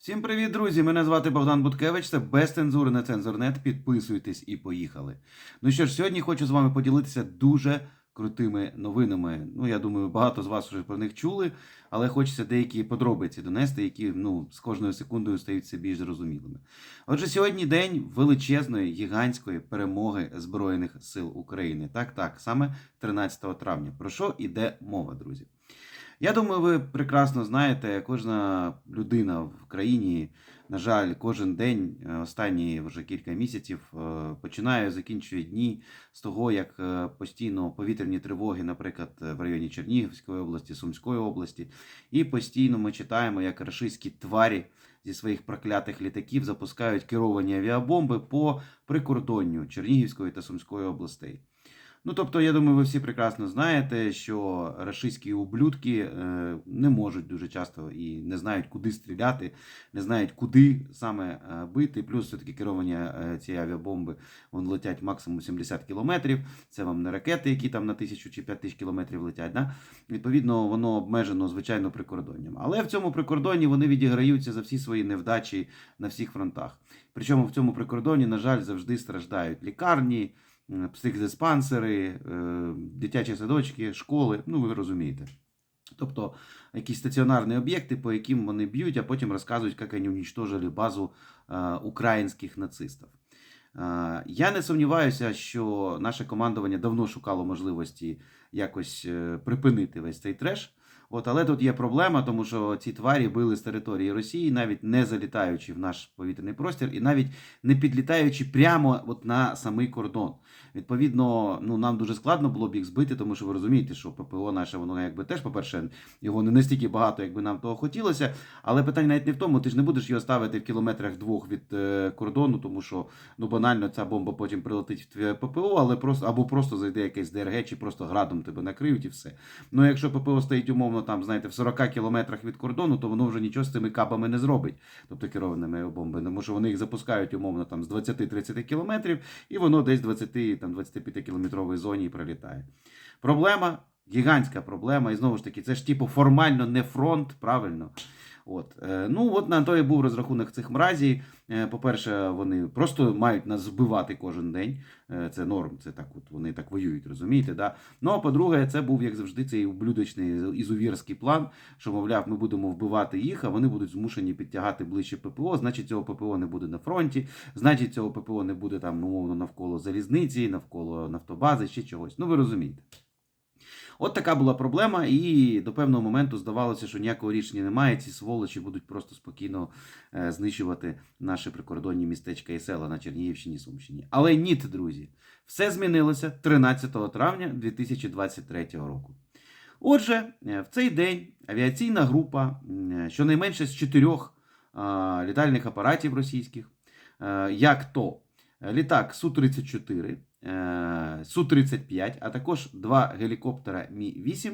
Всім привіт, друзі! Мене звати Богдан Буткевич. Це без цензури на цензурнет. Підписуйтесь і поїхали. Ну що ж, сьогодні хочу з вами поділитися дуже крутими новинами. Ну, я думаю, багато з вас вже про них чули, але хочеться деякі подробиці донести, які ну, з кожною секундою стають все більш зрозумілими. Отже, сьогодні день величезної гігантської перемоги Збройних сил України. Так, так, саме 13 травня. Про що іде мова, друзі? Я думаю, ви прекрасно знаєте, кожна людина в країні, на жаль, кожен день, е, останні вже кілька місяців, е, починає закінчує дні з того, як е, постійно повітряні тривоги, наприклад, в районі Чернігівської області, Сумської області, і постійно ми читаємо, як рашистські тварі зі своїх проклятих літаків запускають керовані авіабомби по прикордонню Чернігівської та Сумської областей. Ну, тобто, я думаю, ви всі прекрасно знаєте, що рашистські ублюдки е, не можуть дуже часто і не знають, куди стріляти, не знають, куди саме е, бити. Плюс все-таки керовані е, ці авіабомби вони летять максимум 70 кілометрів. Це вам не ракети, які там на тисячу чи п'ять тисяч кілометрів летять. Да? Відповідно, воно обмежено звичайно прикордонням. Але в цьому прикордонні вони відіграються за всі свої невдачі на всіх фронтах. Причому в цьому прикордоні, на жаль, завжди страждають лікарні психдиспансери, е, дитячі садочки, школи, ну ви розумієте. Тобто якісь стаціонарні об'єкти, по яким вони б'ють, а потім розказують, як вони уничтожили базу е, українських нацистів. Е, Я не сумніваюся, що наше командування давно шукало можливості якось е, припинити весь цей треш. От, але тут є проблема, тому що ці тварі били з території Росії, навіть не залітаючи в наш повітряний простір, і навіть не підлітаючи прямо от на самий кордон. Відповідно, ну нам дуже складно було б їх збити, тому що ви розумієте, що ППО наше, воно якби теж, по-перше, його не настільки багато, як би нам того хотілося. Але питання навіть не в тому, ти ж не будеш його ставити в кілометрах двох від е, кордону, тому що ну банально ця бомба потім прилетить в твоє ППО, але просто або просто зайде якесь ДРГ, чи просто градом тебе накриють і все. Ну якщо ППО стоїть умовно там, знаєте, в 40 кілометрах від кордону, то воно вже нічого з цими кабами не зробить, тобто керованими бомбами, тому що вони їх запускають умовно там з 20-30 кілометрів, і воно десь 20 там 25 кілометровій зоні і прилітає. Проблема. Гігантська проблема, і знову ж таки, це ж типу формально не фронт, правильно. От. Е, Ну, от на то і був розрахунок цих мразій. Е, По-перше, вони просто мають нас збивати кожен день. Е, Це норм, це так, от вони так воюють, розумієте? Да? Ну, а по-друге, це був, як завжди, цей ублюдочний ізувірський план, що, мовляв, ми будемо вбивати їх, а вони будуть змушені підтягати ближче ППО. Значить, цього ППО не буде на фронті, значить, цього ППО не буде там, умовно, навколо залізниці, навколо нафтобази, ще чогось. Ну, ви розумієте. От така була проблема, і до певного моменту здавалося, що ніякого рішення немає. Ці сволочі будуть просто спокійно е, знищувати наші прикордонні містечка і села на Чернігівщині Сумщині. Але ні, друзі, все змінилося 13 травня 2023 року. Отже, е, в цей день авіаційна група, щонайменше з чотирьох е, літальних апаратів російських, е, як то літак Су-34, е, Су-35, а також два гелікоптера Мі-8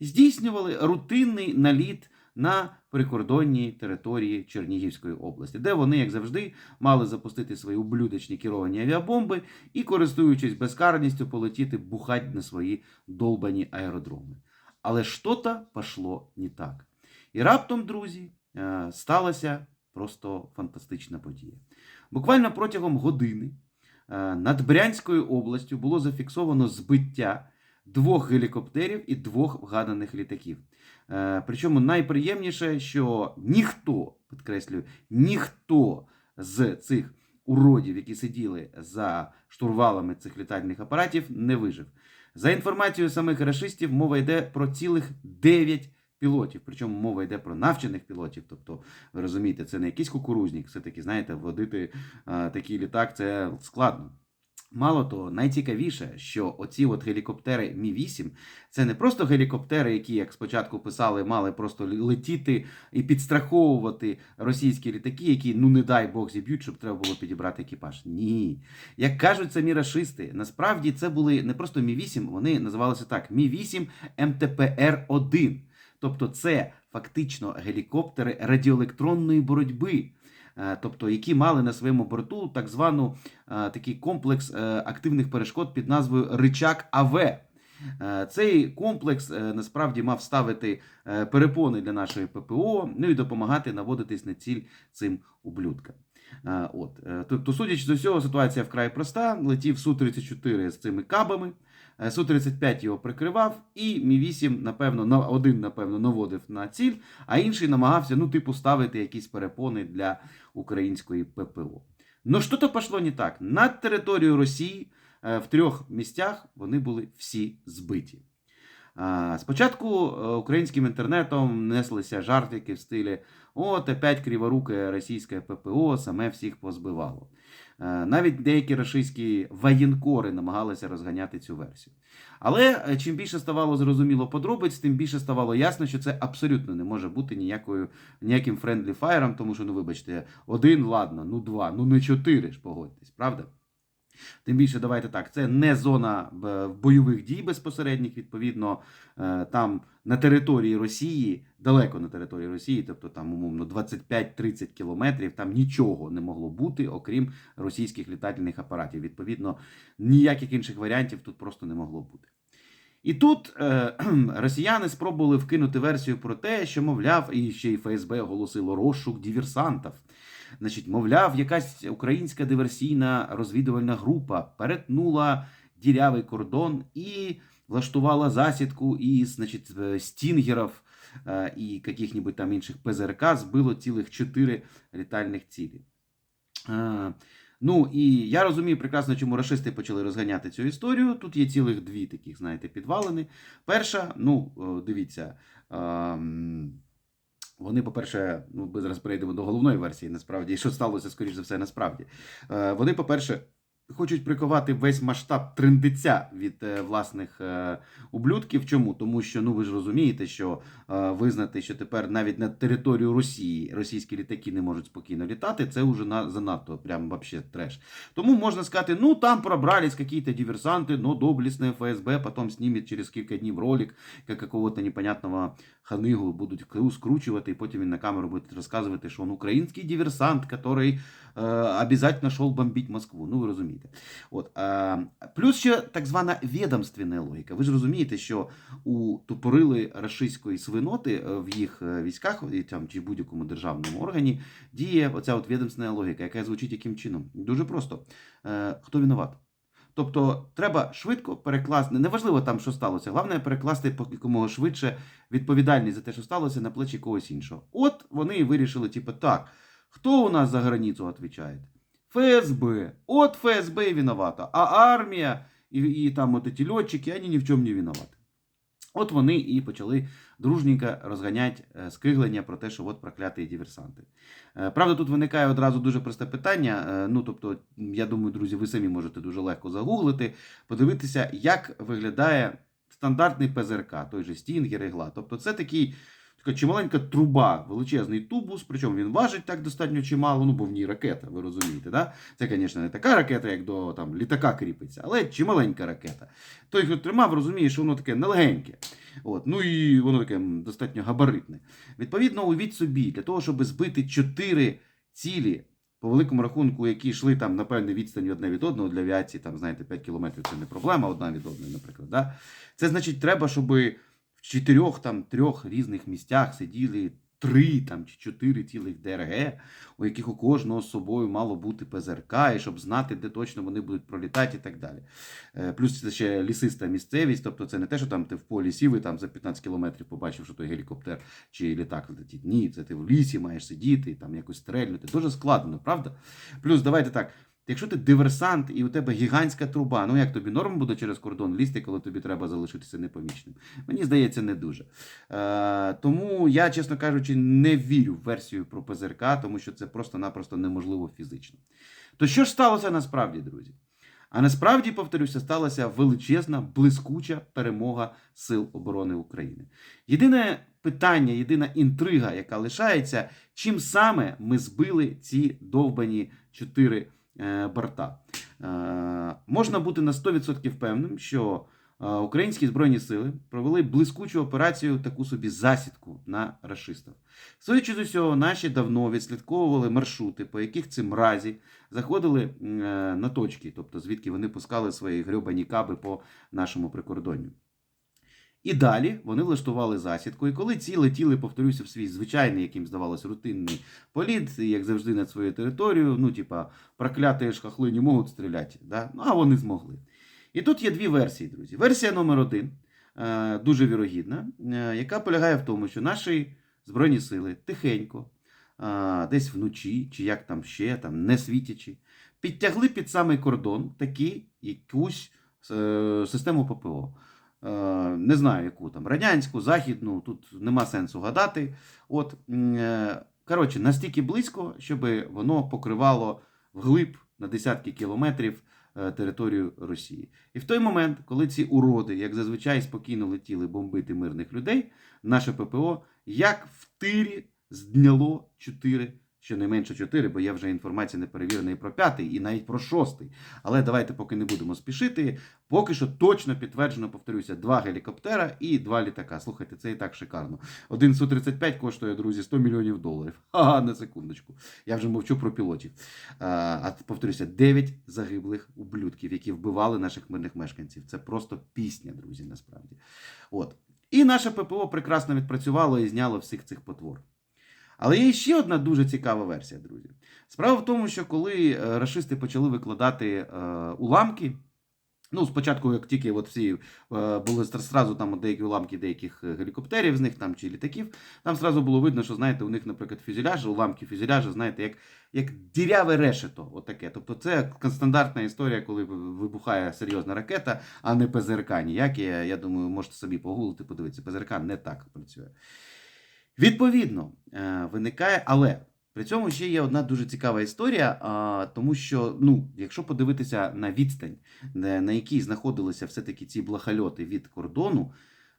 здійснювали рутинний наліт на прикордонній території Чернігівської області, де вони, як завжди, мали запустити свої ублюдочні керовані авіабомби і, користуючись безкарністю, полетіти бухать на свої долбані аеродроми. Але що-то пішло не так. І раптом, друзі, е, сталася просто фантастична подія. Буквально протягом години е, над Брянською областю було зафіксовано збиття двох гелікоптерів і двох вгаданих літаків. Е, Причому найприємніше, що ніхто, підкреслюю, ніхто з цих уродів, які сиділи за штурвалами цих літальних апаратів, не вижив. За інформацією самих рашистів, мова йде про цілих 9 пілотів. Причому мова йде про навчених пілотів. Тобто, ви розумієте, це не якийсь кукурузник, все-таки, знаєте, водити а, такий літак це складно. Мало того, найцікавіше, що оці от гелікоптери Мі-8 це не просто гелікоптери, які, як спочатку писали, мали просто летіти і підстраховувати російські літаки, які, ну не дай Бог, зіб'ють, щоб треба було підібрати екіпаж. Ні. Як кажуть самі рашисти, насправді це були не просто Мі-8, вони називалися так: Мі-8 МТПР-1. Тобто, це фактично гелікоптери радіоелектронної боротьби. Е, тобто які мали на своєму борту так звану е, такий комплекс е, активних перешкод під назвою Ричак АВ. Цей комплекс насправді мав ставити перепони для нашої ППО, ну і допомагати наводитись на ціль цим ублюдкам. Е, От. Тобто, судячи з усього, ситуація вкрай проста. Летів Су-34 з цими кабами, е, Су-35 його прикривав, і Мі-8, напевно, на- один, напевно, наводив на ціль, а інший намагався, ну, типу, ставити якісь перепони для української ППО. Ну, що то пішло не так. На територію Росії в трьох місцях вони були всі збиті. Спочатку е, українським інтернетом неслися жартики в стилі от опять криворуке російське ППО саме всіх позбивало. Е, Навіть деякі російські воєнкори намагалися розганяти цю версію. Але е, чим більше ставало зрозуміло подробиць, тим більше ставало ясно, що це абсолютно не може бути ніякою, ніяким френдлі фаєром, тому що, ну вибачте, один, ладно, ну два, ну не чотири ж погодьтесь, правда? Тим більше, давайте так, це не зона е, бойових дій безпосередніх. Відповідно, е, там на території Росії, далеко на території Росії, тобто там умовно 25-30 кілометрів, там нічого не могло бути, окрім російських літательних апаратів. Відповідно, ніяких інших варіантів тут просто не могло бути. І тут е, росіяни спробували вкинути версію про те, що, мовляв, і ще й ФСБ оголосило розшук диверсантів. Значить, мовляв, якась українська диверсійна розвідувальна група перетнула дірявий кордон і влаштувала засідку із значить, е, стінгерів е, і яких-небудь там інших ПЗРК збило цілих чотири літальних цілі. Е, Ну і я розумію прекрасно, чому рашисти почали розганяти цю історію. Тут є цілих дві таких, знаєте, підвалини. Перша, ну, дивіться. Вони, по-перше, ну, ми зараз перейдемо до головної версії, насправді, що сталося, скоріш за все, насправді. Е, Вони, по-перше, хочуть приковати весь масштаб трендиця від е, власних е, ублюдків. Чому? Тому що, ну ви ж розумієте, що е, визнати, що тепер навіть на територію Росії російські літаки не можуть спокійно літати, це вже на, занадто, прям вообще треш. Тому можна сказати, ну там пробрались какие-то диверсанты, но доблестное ФСБ потом снимет через кілька днів ролик, як какого-то непонятного ханыгу будуть скручувати, і потім він на камеру буде розказувати, що він український диверсант, який е, обязательно шел бомбить Москву. Ну, ви розумієте. От, е, плюс ще так звана відомственна логіка. Ви ж розумієте, що у тупорили рашистської свиноти е, в їх е, військах там, чи будь-якому державному органі діє оця от відомственна логіка, яка звучить яким чином? Дуже просто. Е, хто винуват? Тобто треба швидко перекласти, неважливо там, що сталося, головне перекласти якомога швидше відповідальність за те, що сталося, на плечі когось іншого. От вони і вирішили, типу, так, хто у нас за границю відповідає? ФСБ. От ФСБ і виновата. А армія і, і там от ці льотчики, вони ні в чому не виноваті. От вони і почали дружненько розганяти е, скиглення про те, що от прокляті диверсанти. Е, Правда, тут виникає одразу дуже просте питання. е, Ну, тобто, я думаю, друзі, ви самі можете дуже легко загуглити, подивитися, як виглядає стандартний ПЗРК, той же Стінгер, ігла. Тобто, це такий. Така чималенька труба, величезний тубус, причому він важить так достатньо чимало, ну бо в ній ракета, ви розумієте, да? Це, звісно, не така ракета, як до там, літака кріпиться, але чималенька ракета. Той, хто тримав, розуміє, що воно таке нелегеньке. От, ну і воно таке достатньо габаритне. Відповідно, уявіть собі, для того, щоб збити чотири цілі, по великому рахунку, які йшли там на певній відстані одне від одного для авіації, там, знаєте, 5 кілометрів це не проблема одна від одної, наприклад. Да? Це значить, треба, щоб в чотирьох там трьох різних місцях сиділи три там чи чотири цілих ДРГ, у яких у кожного з собою мало бути ПЗРК, і щоб знати, де точно вони будуть пролітати і так далі. Е, Плюс це ще лісиста місцевість, тобто це не те, що там ти в полі сів і там за 15 кілометрів побачив, що той гелікоптер чи літак летить. Ні, це ти в лісі маєш сидіти, там якось стрельнути. Дуже складно, правда? Плюс, давайте так. Якщо ти диверсант і у тебе гігантська труба, ну як тобі норм буде через кордон лізти, коли тобі треба залишитися непомічним? Мені здається, не дуже. Е, тому я, чесно кажучи, не вірю в версію про ПЗРК, тому що це просто-напросто неможливо фізично. То що ж сталося насправді, друзі? А насправді, повторюся, сталася величезна, блискуча перемога Сил оборони України. Єдине питання, єдина інтрига, яка лишається, чим саме ми збили ці довбані чотири борта. Е, можна бути на 100% впевненим, що е, українські збройні сили провели блискучу операцію, таку собі засідку на рашистів. Судячи з усього, наші давно відслідковували маршрути, по яких ці мразі заходили е, на точки, тобто звідки вони пускали свої грьобані каби по нашому прикордонню. І далі вони влаштували засідку. І коли ці летіли, повторюся, в свій звичайний, яким здавалось, рутинний політ, як завжди над своєю територією, ну, типа, прокляті ж не можуть стріляти. Да? Ну, а вони змогли. І тут є дві версії, друзі. Версія номер один, е, дуже вірогідна, е, яка полягає в тому, що наші Збройні сили тихенько, е, десь вночі, чи як там ще, там, не світячи, підтягли під самий кордон такі якусь систему ППО. Е, Не знаю, яку там радянську, західну, тут нема сенсу гадати. От, е, коротше, настільки близько, щоб воно покривало вглиб на десятки кілометрів е, територію Росії. І в той момент, коли ці уроди, як зазвичай, спокійно летіли бомбити мирних людей, наше ППО як в тирі зняло 4, щонайменше 4, бо є вже інформація не перевірена і про п'ятий, і навіть про шостий. Але давайте поки не будемо спішити. Поки що точно підтверджено, повторюся, два гелікоптера і два літака. Слухайте, це і так шикарно. Один Су-35 коштує, друзі, 100 мільйонів доларів. Ага, на секундочку. Я вже мовчу про пілотів. А повторюся, 9 загиблих ублюдків, які вбивали наших мирних мешканців. Це просто пісня, друзі, насправді. От. І наше ППО прекрасно відпрацювало і зняло всіх цих потвор. Але є ще одна дуже цікава версія, друзі. Справа в тому, що коли е, рашисти почали викладати е, уламки, ну, спочатку, як тільки от всі е, були зразу там деякі уламки деяких гелікоптерів з них там чи літаків, там зразу було видно, що знаєте, у них, наприклад, фюзеляж, уламки фюзеляжа, знаєте, як, як діряве решето. Отаке. Тобто це стандартна історія, коли вибухає серйозна ракета, а не ПЗРК ніякі. Я думаю, можете собі погуглити, подивитися. ПЗРК не так працює. Відповідно, е, виникає, але при цьому ще є одна дуже цікава історія, тому що, ну, якщо подивитися на відстань, на якій знаходилися все-таки ці блахальоти від кордону,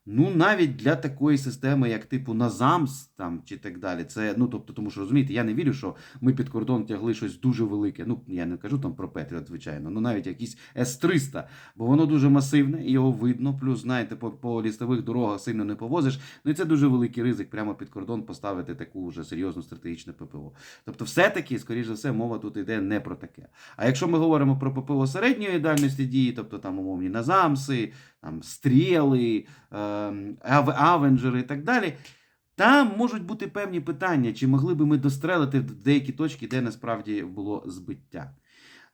ну навіть для такої системи, як типу Назамс там чи так далі, це ну тобто, тому що розумієте, я не вірю, що ми під кордон тягли щось дуже велике. Ну я не кажу там про Петріот, звичайно, ну навіть якийсь С-300, бо воно дуже масивне, і його видно. Плюс, знаєте, по, по лістових дорогах сильно не повозиш. Ну і це дуже великий ризик прямо під кордон поставити таку вже серйозну стратегічну ППО. Тобто, все-таки, скоріш за все, мова тут йде не про таке. А якщо ми говоримо про ППО середньої дальності дії, тобто там умовні Назамси, там стріли, ем, авенджери і так далі. Там можуть бути певні питання, чи могли би ми дострелити в деякі точки, де насправді було збиття.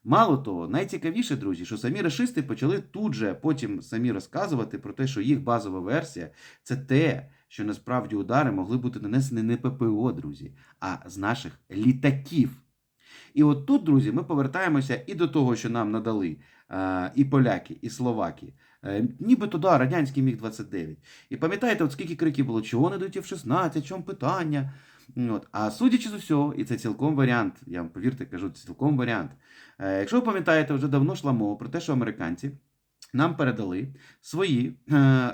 Мало того, найцікавіше, друзі, що самі рашисти почали тут же потім самі розказувати про те, що їх базова версія це те, що насправді удари могли бути нанесені не ППО, друзі, а з наших літаків. І от тут, друзі, ми повертаємося і до того, що нам надали е, і поляки, і словаки. Е, нібито да, радянський міг 29. І пам'ятаєте, от скільки криків було, чого не дають в 16, чому питання. От. А судячи з усього, і це цілком варіант, я вам повірте, кажу, це цілком варіант. Е, якщо ви пам'ятаєте, вже давно йшла мова про те, що американці нам передали свої е,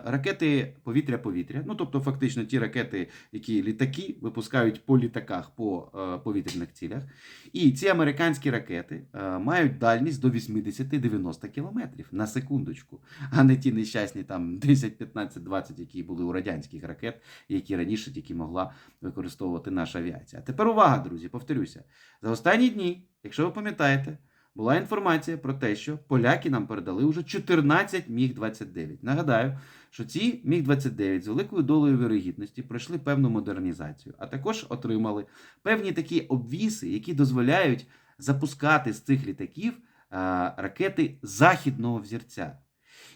ракети повітря-повітря. Ну, тобто, фактично, ті ракети, які літаки випускають по літаках по е, повітряних цілях. І ці американські ракети е, мають дальність до 80-90 кілометрів на секундочку, а не ті нещасні там 10, 15, 20, які були у радянських ракет, які раніше тільки могла використовувати наша авіація. Тепер увага, друзі, повторюся. За останні дні, якщо ви пам'ятаєте, була інформація про те, що поляки нам передали вже 14 Міг-29. Нагадаю, що ці Міг-29 з великою долею вірогідності пройшли певну модернізацію, а також отримали певні такі обвіси, які дозволяють запускати з цих літаків а, ракети західного взірця.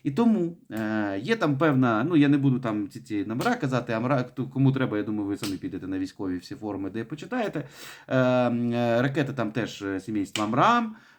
І тому е, є там певна, ну я не буду там ці, ці номера казати, а кому треба, я думаю, ви самі підете на військові всі форуми, де почитаєте. Е, е, ракети там теж е, сімейства МРАМ, е,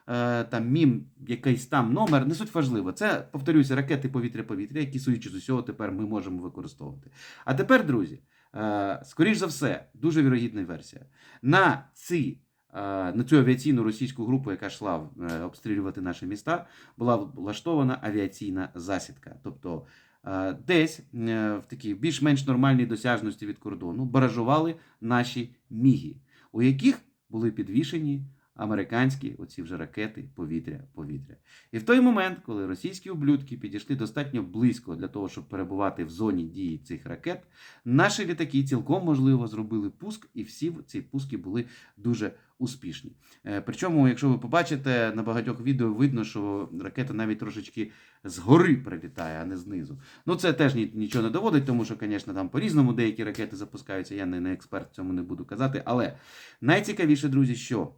там мім, якийсь там номер, не суть важливо. Це, повторюся, ракети повітря-повітря, які, судячи з усього, тепер ми можемо використовувати. А тепер, друзі, е, скоріш за все, дуже вірогідна версія. На ці е, на цю авіаційну російську групу, яка йшла е, обстрілювати наші міста, була влаштована авіаційна засідка. Тобто е, десь е, в такій більш-менш нормальній досяжності від кордону баражували наші міги, у яких були підвішені американські оці вже ракети повітря-повітря. І в той момент, коли російські ублюдки підійшли достатньо близько для того, щоб перебувати в зоні дії цих ракет, наші літаки цілком можливо зробили пуск, і всі ці пуски були дуже успішні. Е, Причому, якщо ви побачите на багатьох відео, видно, що ракета навіть трошечки згори прилітає, а не знизу. Ну це теж нічого не доводить, тому що, звісно, там по-різному деякі ракети запускаються. Я не, не експерт в цьому не буду казати. Але найцікавіше, друзі, що.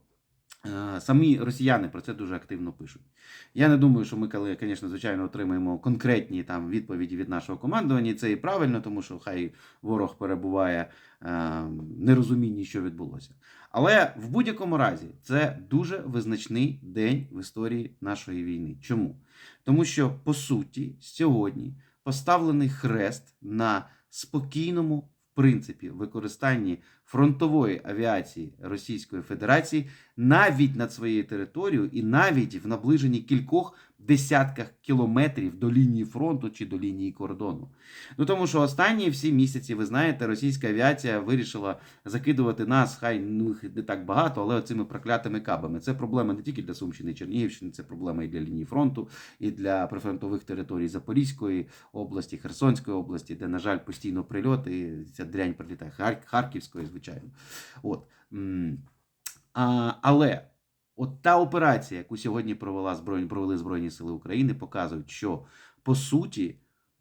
Е, Самі росіяни про це дуже активно пишуть. Я не думаю, що ми, коли, звісно, звичайно, отримаємо конкретні там відповіді від нашого командування, це і правильно, тому що хай ворог перебуває е, нерозумінні, що відбулося. Але в будь-якому разі це дуже визначний день в історії нашої війни. Чому? Тому що по суті сьогодні поставлений хрест на спокійному, принципі, використанні фронтової авіації Російської Федерації навіть над своєю територією і навіть в наближенні кількох десятках кілометрів до лінії фронту чи до лінії кордону. Ну тому що останні всі місяці, ви знаєте, російська авіація вирішила закидувати нас, хай ну не так багато, але цими проклятими кабами. Це проблема не тільки для Сумщини Чернігівщини, це проблема і для лінії фронту, і для прифронтових територій Запорізької області, Херсонської області, де, на жаль, постійно прильоти, і ця дрянь прилітає Харківської, звичайно. От. А, але от та операція, яку сьогодні провела збройні, провели Збройні Сили України, показують, що по суті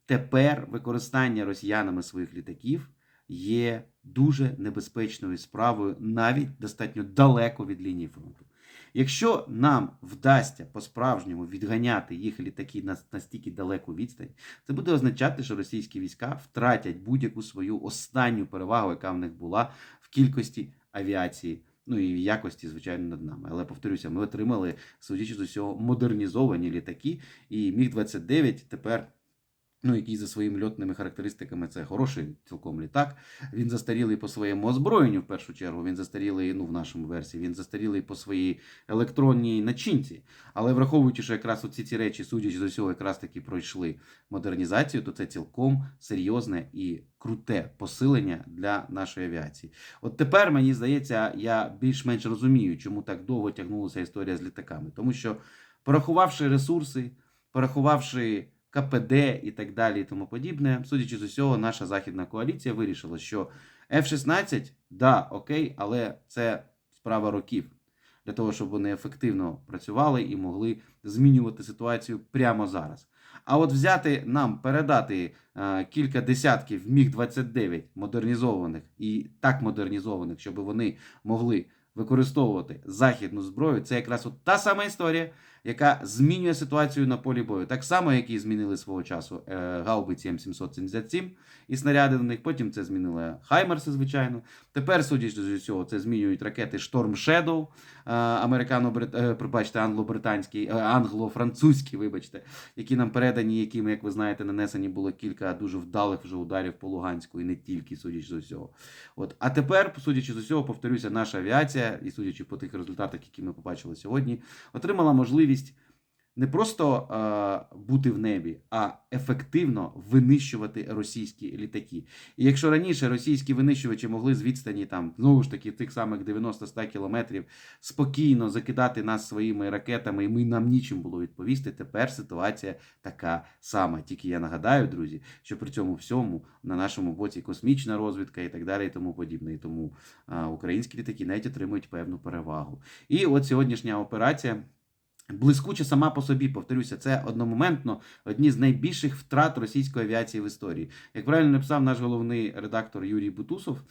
тепер використання росіянами своїх літаків є дуже небезпечною справою, навіть достатньо далеко від лінії фронту. Якщо нам вдасться по-справжньому відганяти їх літаки на настільки далеку відстань, це буде означати, що російські війська втратять будь-яку свою останню перевагу, яка в них була в кількості авіації. Ну і в якості, звичайно, над нами. Але повторюся, ми отримали, судячи з усього, модернізовані літаки, і Міг 29 тепер. Ну, який за своїми льотними характеристиками це хороший цілком літак. Він застарілий по своєму озброєнню, в першу чергу. Він застарілий, ну, в нашому версії, він застарілий по своїй електронній начинці. Але враховуючи, що якраз оці ці речі, судячи з усього, якраз таки пройшли модернізацію, то це цілком серйозне і круте посилення для нашої авіації. От тепер мені здається, я більш-менш розумію, чому так довго тягнулася історія з літаками. Тому що, порахувавши ресурси, порахувавши КПД і так далі, і тому подібне, судячи з усього, наша західна коаліція вирішила, що F-16, да, окей, але це справа років для того, щоб вони ефективно працювали і могли змінювати ситуацію прямо зараз. А от взяти нам передати е, кілька десятків міг 29 модернізованих і так модернізованих, щоб вони могли використовувати західну зброю, це якраз от та сама історія, яка змінює ситуацію на полі бою. Так само, як і змінили свого часу е, гаубиці М777 і снаряди до них. Потім це змінили Хаймерси, звичайно. Тепер, судячи з усього, це змінюють ракети Storm Shadow, е, американо пробачте, англо-британські, е, англо-французькі, вибачте, які нам передані, якими, як ви знаєте, нанесені було кілька дуже вдалих вже ударів по Луганську і не тільки, судячи з усього. От. А тепер, судячи з усього, повторюся, наша авіація, і судячи по тих результатах, які ми побачили сьогодні, отримала можливість не просто е, бути в небі, а ефективно винищувати російські літаки. І якщо раніше російські винищувачі могли з відстані там знову ж таки тих самих 90-100 кілометрів спокійно закидати нас своїми ракетами, і ми нам нічим було відповісти. Тепер ситуація така сама. Тільки я нагадаю, друзі, що при цьому всьому на нашому боці космічна розвідка і так далі, і тому подібне. І тому е, українські літаки навіть отримують певну перевагу. І от сьогоднішня операція. Блискуче сама по собі, повторюся, це одномоментно одні з найбільших втрат російської авіації в історії. Як правильно написав наш головний редактор Юрій Бутусов,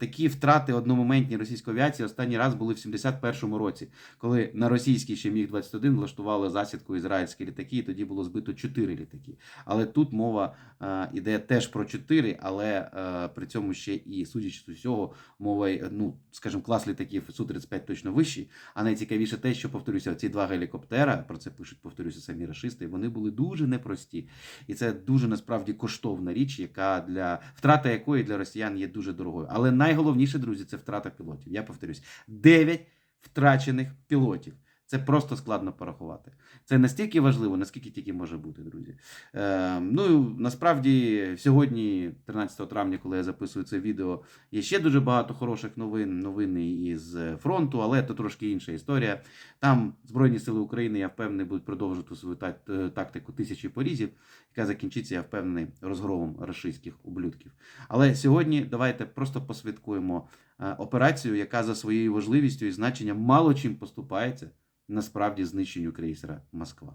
такі втрати одномоментні російської авіації останній раз були в 71-му році, коли на російський ще міг 21 влаштували засідку ізраїльські літаки, і тоді було збито 4 літаки. Але тут мова а, іде теж про 4, але при цьому ще і судячи з усього, мова, ну скажімо, клас літаків Су-35 точно вищий. А найцікавіше те, що повторюся, ці два гелікоптера, про це пишуть, повторюся, самі рашисти, вони були дуже непрості. І це дуже насправді коштовна річ, яка для втрата якої для росіян є дуже дорогою. Але найголовніше, друзі, це втрата пілотів. Я повторюсь, 9 втрачених пілотів. Це просто складно порахувати. Це настільки важливо, наскільки тільки може бути, друзі. Е, ну насправді, сьогодні, 13 травня, коли я записую це відео, є ще дуже багато хороших новин, новини із фронту, але це трошки інша історія. Там Збройні Сили України, я впевнений, будуть продовжувати свою е, тактику тисячі порізів, яка закінчиться, я впевнений, розгромом рашистських ублюдків. Але сьогодні давайте просто посвяткуємо е, операцію, яка за своєю важливістю і значенням мало чим поступається насправді знищенню крейсера Москва.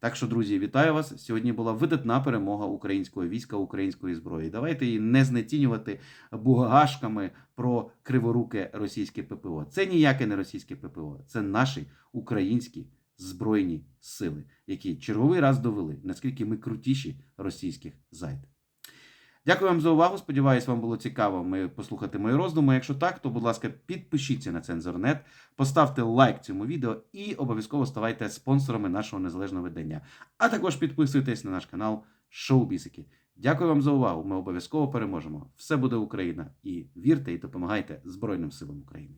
Так що, друзі, вітаю вас. Сьогодні була видатна перемога українського війська, української зброї. Давайте її не знецінювати бугашками про криворуке російське ППО. Це ніяке не російське ППО, це наші українські збройні сили, які черговий раз довели, наскільки ми крутіші російських зайд. Дякую вам за увагу. Сподіваюсь, вам було цікаво послухати мої роздуми. Якщо так, то будь ласка, підпишіться на Цензорнет, поставте лайк цьому відео і обов'язково ставайте спонсорами нашого незалежного видання. А також підписуйтесь на наш канал Шоу Бісики. Дякую вам за увагу. Ми обов'язково переможемо. Все буде Україна. І вірте і допомагайте Збройним силам України.